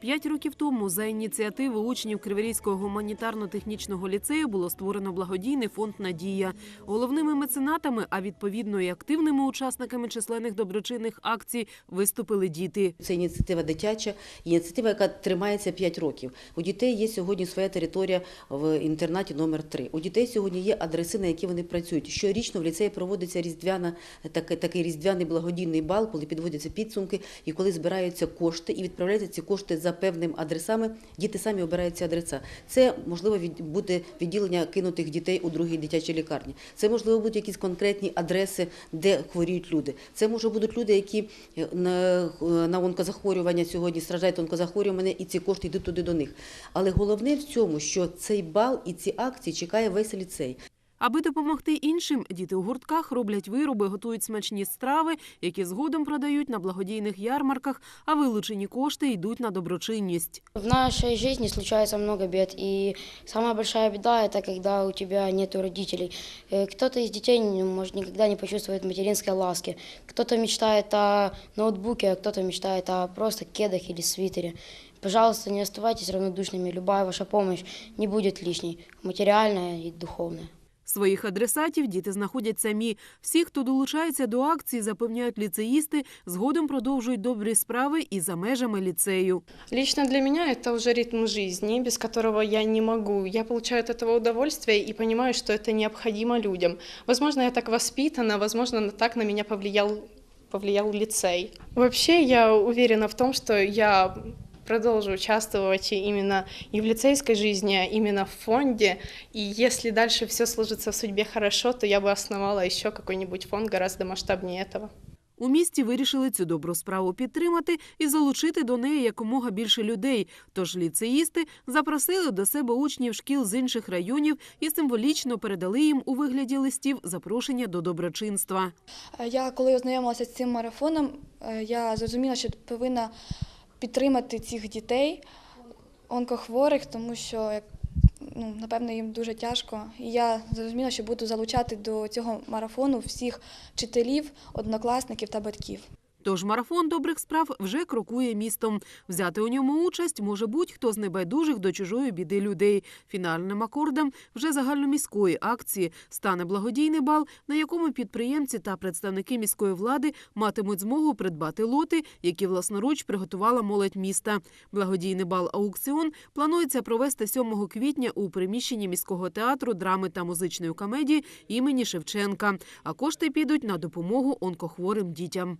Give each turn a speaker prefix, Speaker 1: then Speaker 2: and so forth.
Speaker 1: П'ять років тому за ініціативи учнів Криворізького гуманітарно-технічного ліцею було створено благодійний фонд Надія. Головними меценатами, а відповідно і активними учасниками численних доброчинних акцій, виступили діти.
Speaker 2: Це ініціатива дитяча, ініціатива, яка тримається 5 років. У дітей є сьогодні своя територія в інтернаті номер 3 У дітей сьогодні є адреси, на які вони працюють. Щорічно в ліцеї проводиться різдвяна такий, такий різдвяний благодійний бал, коли підводяться підсумки і коли збираються кошти і відправляються ці кошти за певними адресами. Діти самі обирають ці адреса. Це можливо буде відділення кинутих дітей у другій дитячій лікарні. Це можливо будуть якісь конкретні адреси, де хворіють люди. Це може будуть люди, які е, на, на онкозахворювання сьогодні страждають онкозахворювання, і ці кошти йдуть туди до них. Але головне в цьому, що цей бал і ці акції чекає весь ліцей.
Speaker 1: Аби допомогти іншим, діти у гуртках роблять вироби, готують смачні страви, які згодом продають на благодійних ярмарках, а вилучені кошти йдуть на доброчинність.
Speaker 3: В нашей жизни случается много бед, и самая большая беда – это когда у тебя нет родителей. Э, Кто-то из детей, ну, может, никогда не почувствует материнской ласки. Кто-то мечтает о ноутбуке, а кто-то мечтает о просто кедах или свитере. Пожалуйста, не оставайтесь равнодушными. Любая ваша помощь не будет лишней, материальная и духовная.
Speaker 1: Своїх адресатів діти знаходять самі. Всі, хто долучається до акції, запевняють ліцеїсти, згодом продовжують добрі справи і за межами ліцею.
Speaker 4: Лично для меня это уже ритм жизни, без которого я не могу. Я получаю от этого удовольствие и понимаю, что это необходимо людям. Возможно, я так воспитана, возможно, так на меня повлиял, повлиял лицей. Вообще, я уверена в том, что я продолжу участвовать именно и в лицейской жизни, а именно в фонде. И если дальше все сложится в судьбе хорошо, то я бы основала еще какой-нибудь фонд гораздо масштабнее этого.
Speaker 1: У місті вирішили цю добру справу підтримати і залучити до неї якомога більше людей. Тож ліцеїсти запросили до себе учнів шкіл з інших районів і символічно передали їм у вигляді листів запрошення до доброчинства.
Speaker 5: Е, Я коли ознайомилася з цим марафоном, е, я зрозуміла, що повинна підтримати цих дітей, онкохворих, тому що як, ну, напевно їм дуже тяжко. І я зрозуміла, що буду залучати до цього марафону всіх вчителів, однокласників та батьків.
Speaker 1: Тож марафон добрих справ вже крокує містом. Взяти у ньому участь може будь-хто з небайдужих до чужої біди людей. Фінальним акордом вже загальноміської акції стане благодійний бал, на якому підприємці та представники міської влади матимуть змогу придбати лоти, які власноруч приготувала молодь міста. Благодійний бал аукціон планується провести 7 квітня у приміщенні міського театру драми та музичної комедії імені Шевченка. А кошти підуть на допомогу онкохворим дітям.